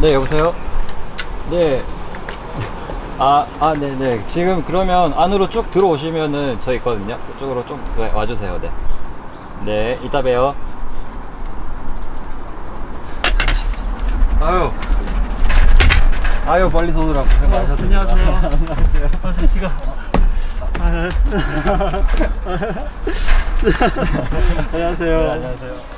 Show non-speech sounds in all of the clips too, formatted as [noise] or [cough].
네, 여보세요? 네. 아, 아, 네네. 지금 그러면 안으로 쭉 들어오시면은 저 있거든요. 그쪽으로 좀 네, 와주세요. 네. 네, 이따 봬요. 아유. 아유, 빨리 쏘느라고 고생 많으셨습니다. 안녕하세요. 시간. [laughs] [laughs] 안녕하세요. 네, 안녕하세요.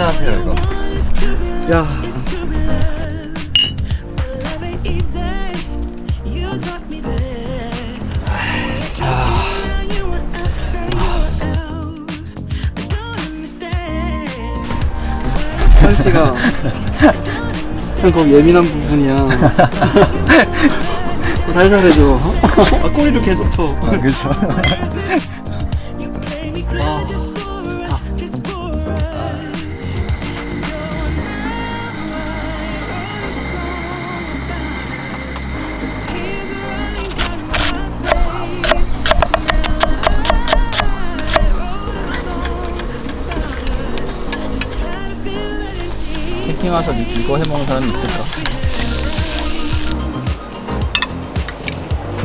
혼자 하세요, 이거. 야, 씨가 형 거기 예민한 부분이야. 더 살살 해줘. 아 꼬리를 계속 쳐. 그렇죠. 와서 이거 해먹는 사람이 있을까?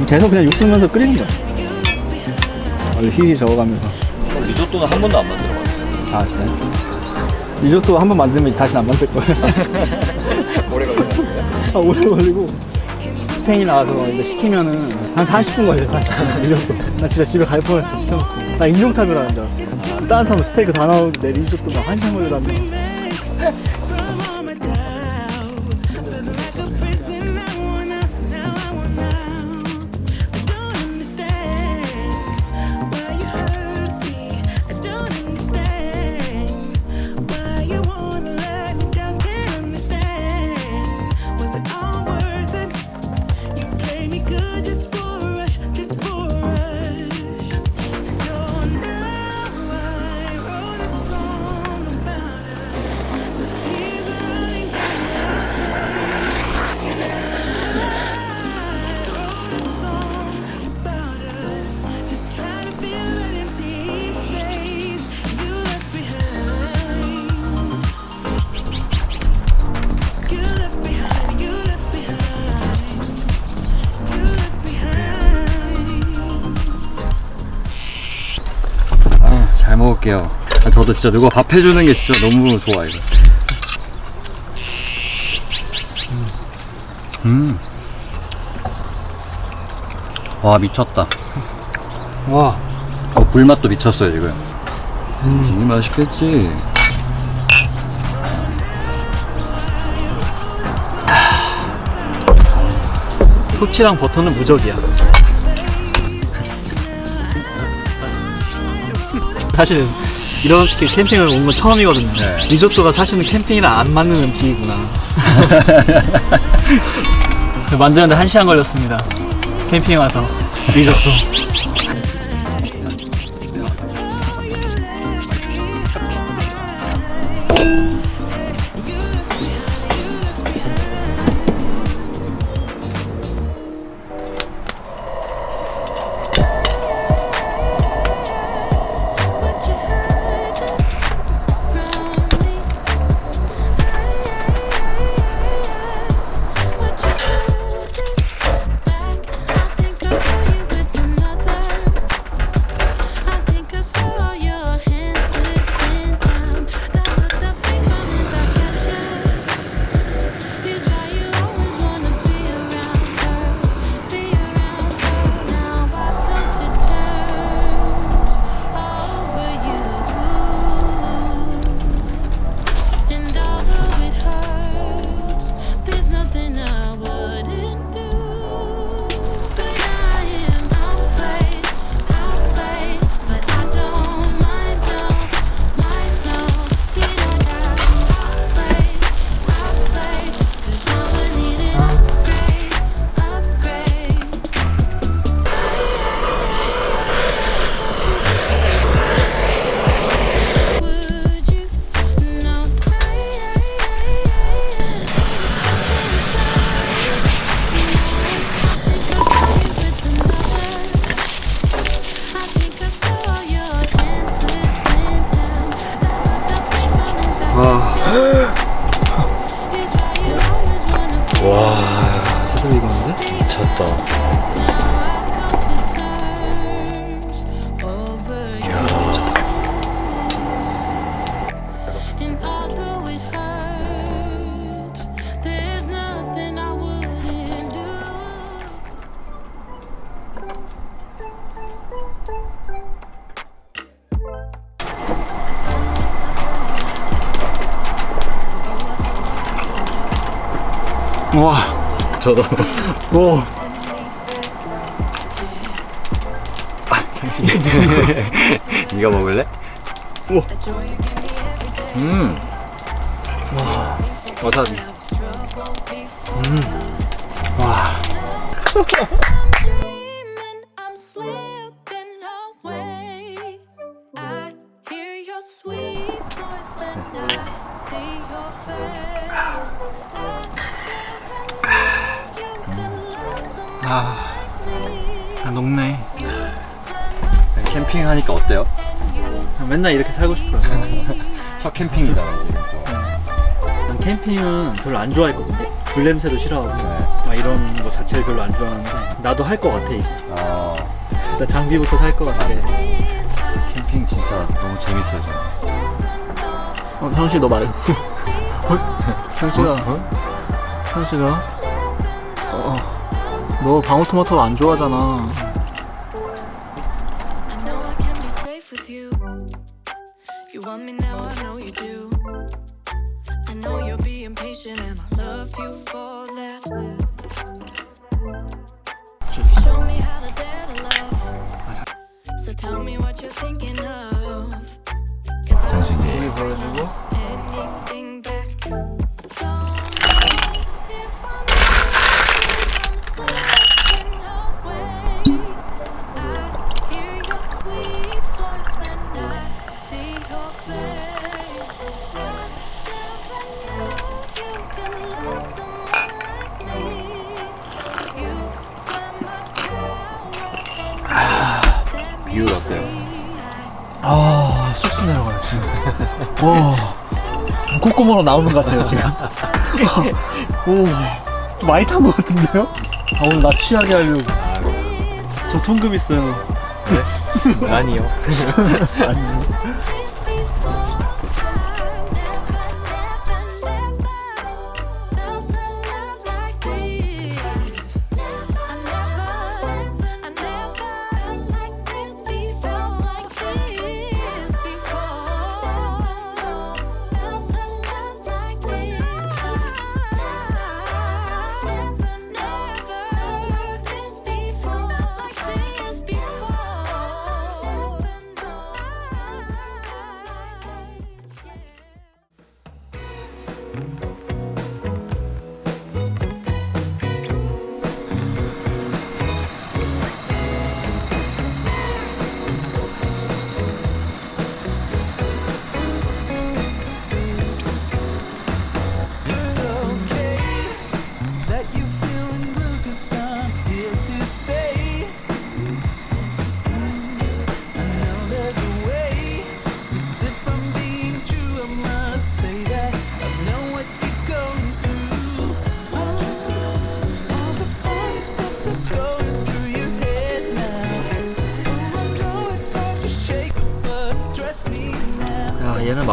계속 그냥 육수 넣어서 끓이는 거야. 원래 휘휘 저어가면서. 리조또는 한 번도 안 만들어봤어요. 아 진짜? 리조또 한 번 만들면 다시는 안 만들 [laughs] 거야. 오래 걸리는데. 아, 오래 걸리고 스페인이 나와서 이거 시키면은 한 40분 걸려 40분 리조또 나 진짜 집에 갈 뻔했어 시켜놓고 나 인종차별하는 줄 알았어 다른 사람 스테이크 다 나오는데 내 리조또 막 한시간 걸려다니 먹을게요. 아, 저도 진짜 누가 밥 해주는 게 진짜 너무 좋아, 이거. 음. 와, 미쳤다. 와 어, 불맛도 미쳤어요, 지금. 음, 이게 맛있겠지. 토치랑 버터는 무적이야 사실은 이런 음식 캠핑을 온 건 처음이거든요. 네. 리조또가 사실은 캠핑이랑 안 맞는 음식이구나. [laughs] 만드는데 한 시간 걸렸습니다. 캠핑 와서 리조또 와, 저도. 오. 네가 [laughs] 먹을래? 음. 와. 와사비. dreaming, I'm like me. 녹네. 캠핑 하니까 어때요? 맨날 이렇게 살고 싶어요. [laughs] 첫 캠핑이잖아 지금 또. 난 캠핑은 별로 안 좋아했거든요. 불 냄새도 싫어하고 네. 막 이런 거 자체를 별로 안 좋아하는데 나도 할 것 같아 이제. 아 일단 장비부터 살 것 같아. 캠핑 진짜 너무 재밌어요. 저는. 어, 상씨너 말고. 상씨가 상씨가 어, 너 방울토마토 안 좋아하잖아. I know I 와. 콧구멍으로 나오는 것 같아요, 지금. [laughs] 오. 좀 많이 탄 것 같은데요? 아, 오늘 나 취하게 하려고. 저 통금 있어요. [laughs] 아니요. [laughs] 아니. This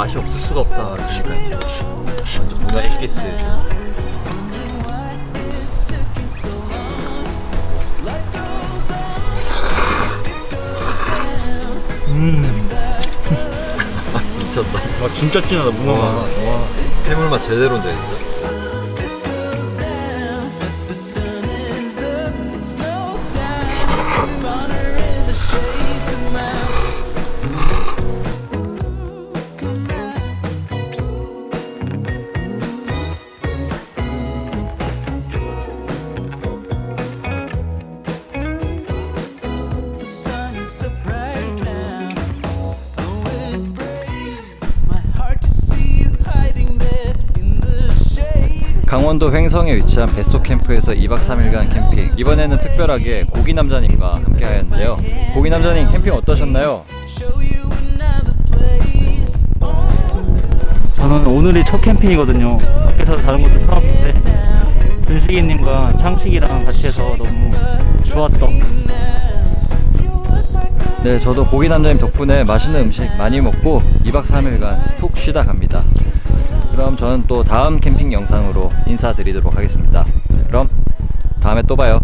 맛이 없을 수가 없다. 그러니까 문화 엑기스. Why it took you so long? Life goes on, it goes down. 음. [laughs] 미쳤다. 아, 진짜 진하다, 문어가. 와. 해물맛 제대로인데 진짜. 강원도 횡성에 위치한 뱃속 캠프에서 2박 3일간 캠핑. 이번에는 특별하게 고기 남자님과 함께 하였는데요. 고기 남자님 캠핑 어떠셨나요? 저는 오늘이 첫 캠핑이거든요. 밖에서 다른 것도 처음인데 준식이님과 창식이랑 같이 해서 너무 좋았던 네 저도 고기 남자님 덕분에 맛있는 음식 많이 먹고 2박 3일간 푹 쉬다 갑니다. 그럼 저는 또 다음 캠핑 영상으로 인사드리도록 하겠습니다. 그럼 다음에 또 봐요.